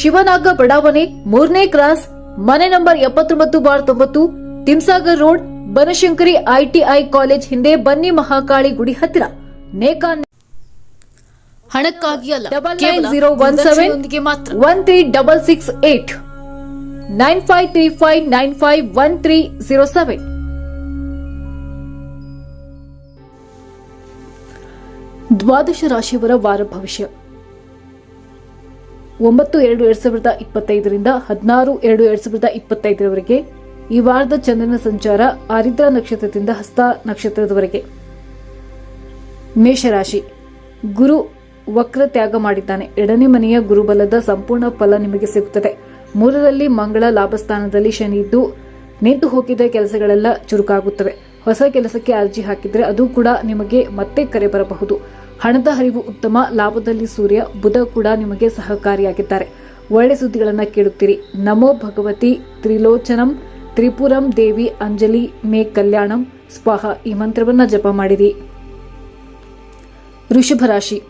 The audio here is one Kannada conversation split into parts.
ಶಿವನಾಗ ಬಡಾವಣೆ ಮೂರನೇ ಕ್ರಾಸ್ ಮನೆ ನಂಬರ್ ಎಪ್ಪತ್ತೊಂಬತ್ತು ಬಾರ್ ತೊಂಬತ್ತು Timsagar road Banashankari ITI college ಹಿಂದೆ ಬನ್ನಿ ಮಹಾಕಾಳಿ ಗುಡಿ ಹತ್ತಿರ. ನೇಕಾನ್ ಹಣಕ್ಕಾಗಿ ಅಲ್ಲ ಕೇವಲ ಜೀರೋ ಒನ್ ಸೆವೆನ್ ಮಾತ್ರ. One three double six eight nine five three five nine five one three zero seven ದ್ವಾದಶ ರಾಶಿಯವರ ವಾರ ಭವಿಷ್ಯ. ಒಂಬತ್ತು ಎರಡು ಎರಡ್ ಸಾವಿರದ ಇಪ್ಪತ್ತೈದರಿಂದ ಹದಿನಾರು ಎರಡು ಎರಡ್ ಸಾವಿರದ ಇಪ್ಪತ್ತೈದರವರೆಗೆ ಈ ವಾರದ ಚಂದ್ರನ ಸಂಚಾರ ಆರಿದ್ರ ನಕ್ಷತ್ರದಿಂದ ಹಸ್ತ ನಕ್ಷತ್ರದವರೆಗೆ. ಮೇಷರಾಶಿ. ಗುರು ವಕ್ರ ತ್ಯಾಗ ಮಾಡಿದ್ದಾನೆ. ಎರಡನೇ ಮನೆಯ ಗುರುಬಲದ ಸಂಪೂರ್ಣ ಫಲ ನಿಮಗೆ ಸಿಗುತ್ತದೆ. ಮೂರರಲ್ಲಿ ಮಂಗಳ ಲಾಭಸ್ಥಾನದಲ್ಲಿ ಶನಿ ಇದ್ದು, ನಿಂತು ಹೋಗಿದ್ದ ಕೆಲಸಗಳೆಲ್ಲ ಚುರುಕಾಗುತ್ತವೆ. ಹೊಸ ಕೆಲಸಕ್ಕೆ ಅರ್ಜಿ ಹಾಕಿದ್ರೆ ಅದು ಕೂಡ ನಿಮಗೆ ಮತ್ತೆ ಕರೆ ಬರಬಹುದು. ಹಣದ ಹರಿವು ಉತ್ತಮ, ಲಾಭದಲ್ಲಿ ಸೂರ್ಯ, ಬುಧ ಕೂಡ ನಿಮಗೆ ಸಹಕಾರಿಯಾಗಿದ್ದಾರೆ. ಒಳ್ಳೆ ಸುದ್ದಿಗಳನ್ನ ಕೇಳುತ್ತೀರಿ. ನಮೋ ಭಗವತಿ, ತ್ರಿಲೋಚನಂ, ತ್ರಿಪುರಂ ದೇವಿ, ಅಂಜಲಿ, ಮೇ ಕಲ್ಯಾಣಂ. ಸ್ವಾಹ, ಈ ಮಂತ್ರವನ್ನ ಜಪ ಮಾಡಿರಿ. ವೃಷಭ ರಾಶಿ.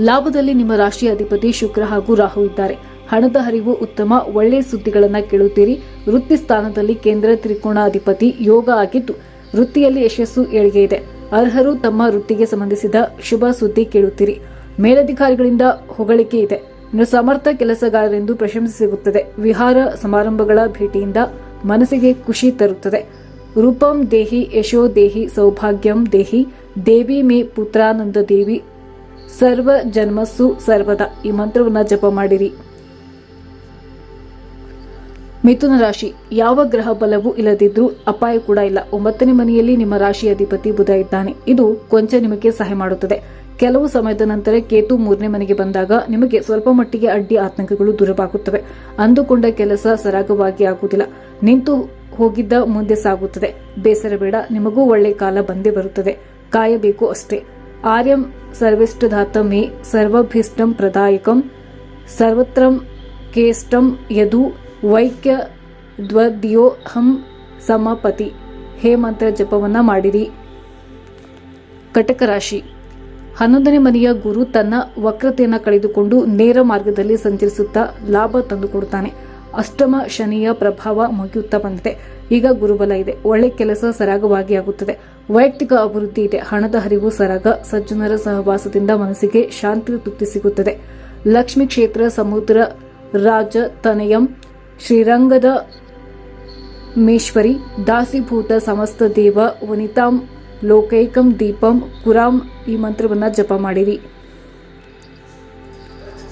ಲಾಭದಲ್ಲಿ ನಿಮ್ಮ ರಾಶಿಯ ಅಧಿಪತಿ ಶುಕ್ರ ಹಾಗೂ ರಾಹು ಇದ್ದಾರೆ. ಹಣದ ಹರಿವು ಉತ್ತಮ ಒಳ್ಳೆಯ ಸುದ್ದಿಗಳನ್ನ ಕೇಳುತ್ತೀರಿ. ವೃತ್ತಿ ಸ್ಥಾನದಲ್ಲಿ ಕೇಂದ್ರ ತ್ರಿಕೋಣ ಅಧಿಪತಿ ಯೋಗ ಆಗಿದ್ದು, ವೃತ್ತಿಯಲ್ಲಿ ಯಶಸ್ಸು ಏಳಿಗೆ ಇದೆ. ಅರ್ಹರು ತಮ್ಮ ವೃತ್ತಿಗೆ ಸಂಬಂಧಿಸಿದ ಶುಭ ಸುದ್ದಿ ಕೇಳುತ್ತೀರಿ. ಮೇಲಧಿಕಾರಿಗಳಿಂದ ಹೊಗಳಿಕೆ ಇದೆ. ಇನ್ನು ಸಮರ್ಥ ಕೆಲಸಗಾರರೆಂದು ಪ್ರಶಂಸೆ ಸಿಗುತ್ತದೆ. ವಿಹಾರ ಸಮಾರಂಭಗಳ ಭೇಟಿಯಿಂದ ಮನಸ್ಸಿಗೆ ಖುಷಿ ತರುತ್ತದೆ. ರೂಪಂ ದೇಹಿ ಯಶೋ ದೇಹಿ ಸೌಭಾಗ್ಯಂ ದೇಹಿ ದೇವಿ ಮೇ ಪುತ್ರಾನಂದ ದೇವಿ. ಸರ್ವ ಜನ್ಮಸ್ಸು ಸರ್ವದ. ಈ ಮಂತ್ರವನ್ನು ಜಪ ಮಾಡಿರಿ. ಮಿಥುನ ರಾಶಿ. ಯಾವ ಗ್ರಹ ಬಲವೂ ಇಲ್ಲದಿದ್ರೂ ಅಪಾಯ ಕೂಡ ಇಲ್ಲ. ಒಂಬತ್ತನೇ ಮನೆಯಲ್ಲಿ ನಿಮ್ಮ ರಾಶಿ ಅಧಿಪತಿ ಬುಧ ಇದ್ದಾನೆ. ಇದು ಕೊಂಚ ನಿಮಗೆ ಸಹಾಯ ಮಾಡುತ್ತದೆ. ಕೆಲವು ಸಮಯದ ನಂತರ ಕೇತು ಮೂರನೇ ಮನೆಗೆ ಬಂದಾಗ ನಿಮಗೆ ಸ್ವಲ್ಪ ಮಟ್ಟಿಗೆ ಅಡ್ಡಿ ಆತಂಕಗಳು ದೂರವಾಗುತ್ತವೆ. ಅಂದುಕೊಂಡ ಕೆಲಸ ಸರಾಗವಾಗಿ ಆಗುವುದಿಲ್ಲ. ನಿಂತು ಹೋಗಿದ್ದ ಮುಂದೆ ಸಾಗುತ್ತದೆ. ಬೇಸರ ಬೇಡ. ನಿಮಗೂ ಒಳ್ಳೆ ಕಾಲ ಬಂದೇ ಬರುತ್ತದೆ. ಕಾಯಬೇಕು ಅಷ್ಟೇ. ಆರ್ಯಂ ಸರ್ವಿಷ್ಠದಾತ ಮೇ ಸರ್ವಭೀಷ್ಟಂ ಪ್ರದಾಯಕಂ ಸರ್ವತ್ರಂ ಕೇಷ್ಟಂ ಯದು ವೈಕ್ಯ ದ್ವದ್ಯೋಹಂ ಸಮಪತಿ. ಹೇ ಮಂತ್ರ ಜಪವನ್ನ ಮಾಡಿರಿ. ಕಟಕ ರಾಶಿ ಹನ್ನೊಂದನೇ ಮನೆಯ ಗುರು ತನ್ನ ವಕ್ರತೆಯನ್ನು ಕಳೆದುಕೊಂಡು ನೇರ ಮಾರ್ಗದಲ್ಲಿ ಸಂಚರಿಸುತ್ತಾ ಲಾಭ ತಂದುಕೊಡುತ್ತಾನೆ ಅಷ್ಟಮ ಶನಿಯ ಪ್ರಭಾವ ಮುಗಿಯುತ್ತಾ ಬಂದಿದೆ. ಈಗ ಗುರುಬಲ ಇದೆ. ಒಳ್ಳೆ ಕೆಲಸ ಸರಾಗವಾಗಿ ಆಗುತ್ತದೆ. ವೈಯಕ್ತಿಕ ಅಭಿವೃದ್ಧಿ ಇದೆ. ಹಣದ ಹರಿವು ಸರಾಗ, ಸಜ್ಜನರ ಸಹವಾಸದಿಂದ ಮನಸ್ಸಿಗೆ ಶಾಂತಿ ತೃಪ್ತಿ ಸಿಗುತ್ತದೆ. ಲಕ್ಷ್ಮೀ ಕ್ಷೇತ್ರ ಸಮುದ್ರ ರಾಜ ತನಯಂ ಶ್ರೀರಂಗದ ಮೇಶ್ವರಿ, ದಾಸಿಭೂತ ಸಮಸ್ತ ದೇವ ವನಿತಾಂ ಲೋಕೈಕಂ ದೀಪಂ ಕುರಾಂ ಈ ಮಂತ್ರವನ್ನ ಜಪ ಮಾಡಿರಿ.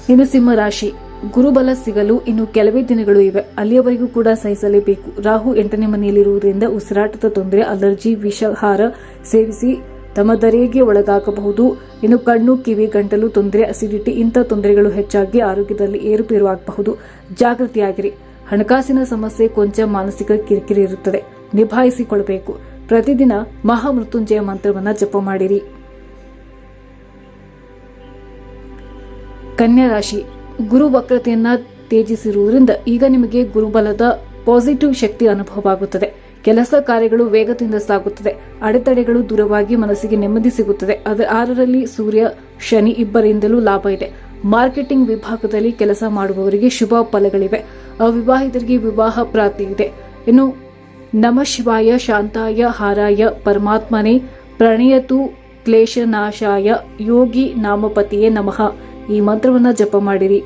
ಇನ್ನು ಸಿಂಹ ರಾಶಿ, ಗುರುಬಲ ಸಿಗಲು ಇನ್ನು ಕೆಲವೇ ದಿನಗಳು ಇವೆ. ಅಲ್ಲಿಯವರೆಗೂ ಕೂಡ ಸಹಿಸಲೇಬೇಕು. ರಾಹು ಎಂಟನೇ ಮನೆಯಲ್ಲಿರುವುದರಿಂದ ಉಸಿರಾಟದ ತೊಂದರೆ, ಅಲರ್ಜಿ, ವಿಷಹಾರ ಸೇವಿಸಿ ತಮ್ಮ ದರೆಗೆ ಒಳಗಾಗಬಹುದು. ಇನ್ನು ಕಣ್ಣು, ಕಿವಿ, ಗಂಟಲು ತೊಂದರೆ ಅಸಿಡಿಟಿ ಇಂಥ ತೊಂದರೆಗಳು ಹೆಚ್ಚಾಗಿ ಆರೋಗ್ಯದಲ್ಲಿ ಏರುಪೇರು ಆಗಬಹುದು. ಜಾಗೃತಿಯಾಗಿರಿ. ಹಣಕಾಸಿನ ಸಮಸ್ಯೆ ಕೊಂಚ ಮಾನಸಿಕ ಕಿರಿಕಿರಿ ಇರುತ್ತದೆ. ನಿಭಾಯಿಸಿಕೊಳ್ಳಬೇಕು ಪ್ರತಿದಿನ ಮಹಾಮೃತ್ಯುಂಜಯ ಮಂತ್ರವನ್ನ ಜಪ ಮಾಡಿರಿ. ಕನ್ಯಾ ರಾಶಿ. ಗುರು ವಕ್ರತೆಯನ್ನ ತೇಜಿಸಿರುವುದರಿಂದ ಈಗ ನಿಮಗೆ ಗುರುಬಲದ ಪಾಸಿಟಿವ್ ಶಕ್ತಿ ಅನುಭವವಾಗುತ್ತದೆ ಕೆಲಸ ಕಾರ್ಯಗಳು ವೇಗದಿಂದ ಸಾಗುತ್ತದೆ. ಅಡೆತಡೆಗಳು ದೂರವಾಗಿ ಮನಸ್ಸಿಗೆ ನೆಮ್ಮದಿ ಸಿಗುತ್ತದೆ. ಅದರ ಆರರಲ್ಲಿ ಸೂರ್ಯ, ಶನಿ ಇಬ್ಬರಿಂದಲೂ ಲಾಭ ಇದೆ. ಮಾರ್ಕೆಟಿಂಗ್ ವಿಭಾಗದಲ್ಲಿ ಕೆಲಸ ಮಾಡುವವರಿಗೆ ಶುಭ ಫಲಗಳಿವೆ. ಅವಿವಾಹಿತರಿಗೆ ವಿವಾಹ ಪ್ರಾಪ್ತಿ ಇದೆ. ಇನ್ನು ನಮ ಶಿವಾಯ, ಶಾಂತಾಯ, ಹಾರಾಯ, ಪರಮಾತ್ಮನೇ, ಪ್ರಣಯತು, ಕ್ಲೇಶನಾಶಾಯ, ಯೋಗಿ ನಾಮಪತಿಯೇ ನಮಃ. ಈ ಮಂತ್ರವನ್ನು ಜಪ ಮಾಡಿರಿ.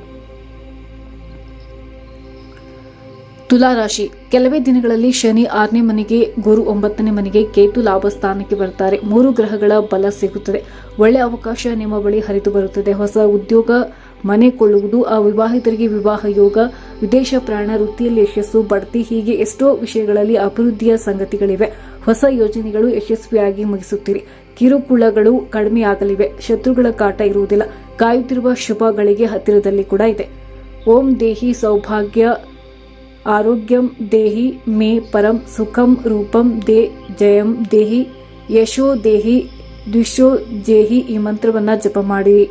ತುಲಾರಾಶಿ ಕೆಲವೇ ದಿನಗಳಲ್ಲಿ ಶನಿ ಆರನೇ ಮನೆಗೆ, ಗುರು ಒಂಬತ್ತನೇ ಮನೆಗೆ ಕೇತು ಲಾಭ ಸ್ಥಾನಕ್ಕೆ ಬರ್ತಾರೆ. ಮೂರು ಗ್ರಹಗಳ ಬಲ ಸಿಗುತ್ತದೆ. ಒಳ್ಳೆ ಅವಕಾಶ ನಿಮ್ಮ ಬಳಿ ಹರಿದು ಬರುತ್ತದೆ. ಹೊಸ ಉದ್ಯೋಗ, ಮನೆ ಕೊಳ್ಳುವುದು, ಆ ವಿವಾಹಿತರಿಗೆ ವಿವಾಹ ಯೋಗ, ವಿದೇಶ ಪ್ರಯಾಣ, ವೃತ್ತಿಯಲ್ಲಿ ಯಶಸ್ಸು, ಬಡ್ತಿ ಹೀಗೆ ಎಷ್ಟೋ ವಿಷಯಗಳಲ್ಲಿ ಅಭಿವೃದ್ಧಿಯ ಸಂಗತಿಗಳಿವೆ. ಹೊಸ ಯೋಜನೆಗಳು ಯಶಸ್ವಿಯಾಗಿ ಮುಗಿಸುತ್ತೀರಿ ಕಿರುಕುಳಗಳು ಕಡಿಮೆಯಾಗಲಿವೆ ಶತ್ರುಗಳ ಕಾಟ ಇರುವುದಿಲ್ಲ. ಕಾಯುತ್ತಿರುವ ಶುಭಗಳಿಗೆ ಹತ್ತಿರದಲ್ಲಿ ಕೂಡ ಇದೆ. ಓಂ ದೇಹಿ ಸೌಭಾಗ್ಯ. ಆರೋಗ್ಯಂ ದೇಹಿ ಮೇ ಪರಂ ಸುಖಂ ರೂಪಂ ದೇ ಜಯಂ ದೇಹಿ ಯಶೋ ದೇಹಿ ದ್ವಿಷೋ ಜೇಹಿ ಈ ಮಂತ್ರವನ್ನ ಜಪ ಮಾಡಿರಿ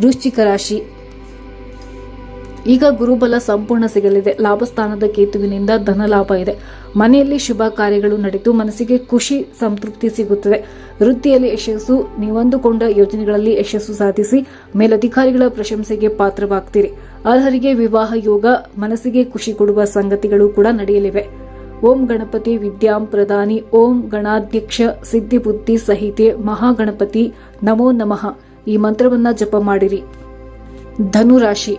ವೃಶ್ಚಿಕ ರಾಶಿ ಈಗ ಗುರುಬಲ ಸಂಪೂರ್ಣ ಸಿಗಲಿದೆ. ಲಾಭಸ್ಥಾನದ ಕೇತುವಿನಿಂದ ಧನ ಲಾಭ ಇದೆ. ಮನೆಯಲ್ಲಿ ಶುಭ ಕಾರ್ಯಗಳು ನಡೆದು ಮನಸ್ಸಿಗೆ ಖುಷಿ, ಸಂತೃಪ್ತಿ ಸಿಗುತ್ತದೆ. ವೃತ್ತಿಯಲ್ಲಿ ಯಶಸ್ಸು, ನೀವಂದುಕೊಂಡ ಯೋಜನೆಗಳಲ್ಲಿ ಯಶಸ್ಸು ಸಾಧಿಸಿ ಮೇಲಧಿಕಾರಿಗಳ ಪ್ರಶಂಸೆಗೆ ಪಾತ್ರವಾಗ್ತೀರಿ. ಅರ್ಹರಿಗೆ ವಿವಾಹ ಯೋಗ, ಮನಸ್ಸಿಗೆ ಖುಷಿ ಕೊಡುವ ಸಂಗತಿಗಳು ಕೂಡ ನಡೆಯಲಿವೆ. ಓಂ ಗಣಪತಿ ವಿದ್ಯಾಂ ಪ್ರಧಾನಿ ಓಂ ಗಣಾಧ್ಯಕ್ಷ ಸಿದ್ಧಿಬುದ್ಧಿ ಸಹಿತೆ ಮಹಾಗಣಪತಿ, ನಮೋ ನಮಃ. ಈ ಮಂತ್ರವನ್ನ ಜಪ ಮಾಡಿರಿ. ಧನು ರಾಶಿ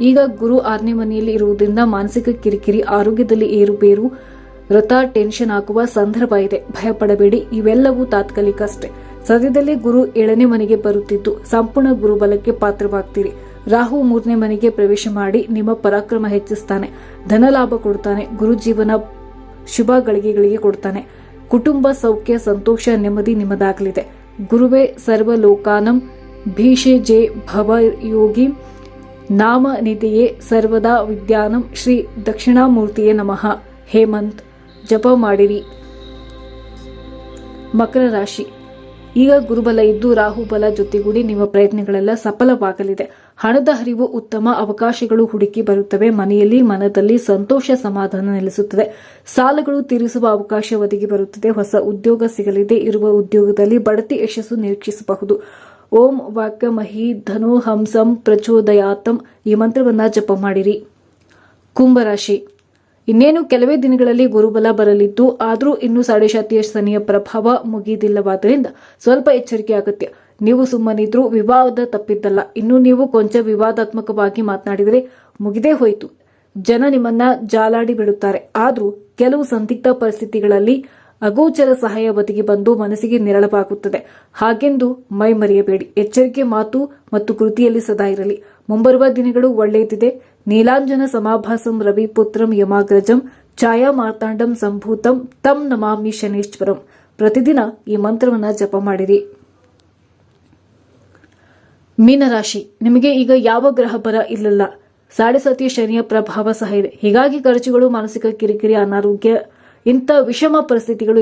ಈಗ ಗುರು ಆರನೇ ಮನೆಯಲ್ಲಿ ಇರುವುದರಿಂದ ಮಾನಸಿಕ ಕಿರಿಕಿರಿ, ಆರೋಗ್ಯದಲ್ಲಿ ಏರುಪೇರು ವ್ರತ ಟೆನ್ಷನ್ ಹಾಕುವ ಸಂದರ್ಭ ಇದೆ. ಭಯಪಡಬೇಡಿ ಇವೆಲ್ಲವೂ ತಾತ್ಕಾಲಿಕ ಅಷ್ಟೇ. ಸದ್ಯದಲ್ಲೇ ಗುರು ಏಳನೇ ಮನೆಗೆ ಬರುತ್ತಿದ್ದು, ಸಂಪೂರ್ಣ ಗುರುಬಲಕ್ಕೆ ಪಾತ್ರವಾಗ್ತೀರಿ. ರಾಹು ಮೂರನೇ ಮನೆಗೆ ಪ್ರವೇಶ ಮಾಡಿ ನಿಮ್ಮ ಪರಾಕ್ರಮ ಹೆಚ್ಚಿಸ್ತಾನೆ. ಧನ ಲಾಭ ಕೊಡ್ತಾನೆ. ಗುರು ಜೀವನ ಶುಭ ಗಳಿಗೆಗಳಿಗೆ ಕೊಡ್ತಾನೆ. ಕುಟುಂಬ ಸೌಖ್ಯ, ಸಂತೋಷ, ನೆಮ್ಮದಿ ನಿಮ್ಮದಾಗಲಿದೆ. ಗುರುವೇ ಸರ್ವಲೋಕಾನಂ. ಭೀಷೆ ಜೆ ಭವ ಯೋಗಿ ನಾಮ ನಿಧಿಯೇ ಸರ್ವದಾ ವಿದ್ಯಾನಂ ಶ್ರೀ ದಕ್ಷಿಣಾಮೂರ್ತಿಯೇ ನಮಃ. ಹೇಮಂತ್, ಜಪ ಮಾಡಿರಿ. ಮಕರ ರಾಶಿ. ಈಗ ಗುರುಬಲ ಇದ್ದು ರಾಹುಬಲ ಜೊತೆಗೂಡಿ ನಿಮ್ಮ ಪ್ರಯತ್ನಗಳೆಲ್ಲ ಸಫಲವಾಗಲಿದೆ. ಹಣದ ಹರಿವು ಉತ್ತಮ ಅವಕಾಶಗಳು ಹುಡುಕಿ ಬರುತ್ತವೆ. ಮನೆಯಲ್ಲಿ, ಮನದಲ್ಲಿ ಸಂತೋಷ ಸಮಾಧಾನ ನೆಲೆಸುತ್ತದೆ. ಸಾಲಗಳು ತೀರಿಸುವ ಅವಕಾಶ ಒದಗಿ ಬರುತ್ತದೆ. ಹೊಸ ಉದ್ಯೋಗ ಸಿಗಲಿದೆ. ಇರುವ ಉದ್ಯೋಗದಲ್ಲಿ ಬಡತಿ ಯಶಸ್ಸು ನಿರೀಕ್ಷಿಸಬಹುದು. ಓಂ ವಾಕ್ಯ ಮಹಿ ಧನು ಹಂಸಂ ಪ್ರಚೋದಯಾತಂ ಈ ಮಂತ್ರವನ್ನ ಜಪ ಮಾಡಿರಿ. ಕುಂಭರಾಶಿ. ಇನ್ನೇನು ಕೆಲವೇ ದಿನಗಳಲ್ಲಿ ಗುರುಬಲ ಬರಲಿದ್ದು ಆದರೂ ಇನ್ನೂ ಸಾಡೆ ಶಾತಿಯ ಶನಿಯ ಪ್ರಭಾವ ಮುಗಿದಿಲ್ಲವಾದ್ದರಿಂದ ಸ್ವಲ್ಪ ಎಚ್ಚರಿಕೆ ಅಗತ್ಯ. ನೀವು ಸುಮ್ಮನಿದ್ರೂ ವಿವಾದ ತಪ್ಪಿದ್ದಲ್ಲ. ಇನ್ನು ನೀವು ಕೊಂಚ ವಿವಾದಾತ್ಮಕವಾಗಿ ಮಾತನಾಡಿದರೆ ಮುಗಿದೇ ಹೋಯಿತು. ಜನ ನಿಮ್ಮನ್ನ ಜಾಲಾಡಿ ಬಿಡುತ್ತಾರೆ. ಆದರೂ ಕೆಲವು ಸಂದಿಗ್ಧ ಪರಿಸ್ಥಿತಿಗಳಲ್ಲಿ ಅಗೋಚರ ಸಹಾಯ ಒದಗಿ ಬಂದು ಮನಸ್ಸಿಗೆ ನಿರಳವಾಗುತ್ತದೆ ಹಾಗೆಂದು ಮೈ ಮರೆಯಬೇಡಿ. ಎಚ್ಚರಿಕೆ ಮಾತು ಮತ್ತು ಕೃತಿಯಲ್ಲಿ ಸದಾ ಇರಲಿ. ಮುಂಬರುವ ದಿನಗಳು ಒಳ್ಳೆಯದಿದೆ. ನೀಲಾಂಜನ ಸಮಾಭಾಸಂ ರವಿ ಪುತ್ರಂ ಯಮಾಗ್ರಜಂ ಛಾಯಾ ಮಾರ್ತಾಂಡಂ ಸಂಭೂತಂ ತಂ ನಮಾಮಿ ಶನೇಶ್ವರಂ. ಪ್ರತಿದಿನ ಈ ಮಂತ್ರವನ್ನು ಜಪ ಮಾಡಿರಿ. ಮೀನರಾಶಿ, ನಿಮಗೆ ಈಗ ಯಾವ ಗ್ರಹ ಬರ ಇಲ್ಲಲ್ಲ. ಸಾಡೆ ಸತಿ ಶನಿಯ ಪ್ರಭಾವ ಸಹ ಇದೆ. ಹೀಗಾಗಿ ಖರ್ಚುಗಳು, ಮಾನಸಿಕ ಕಿರಿಕಿರಿ, ಅನಾರೋಗ್ಯ ಇಂಥ ವಿಷಮ ಪರಿಸ್ಥಿತಿಗಳು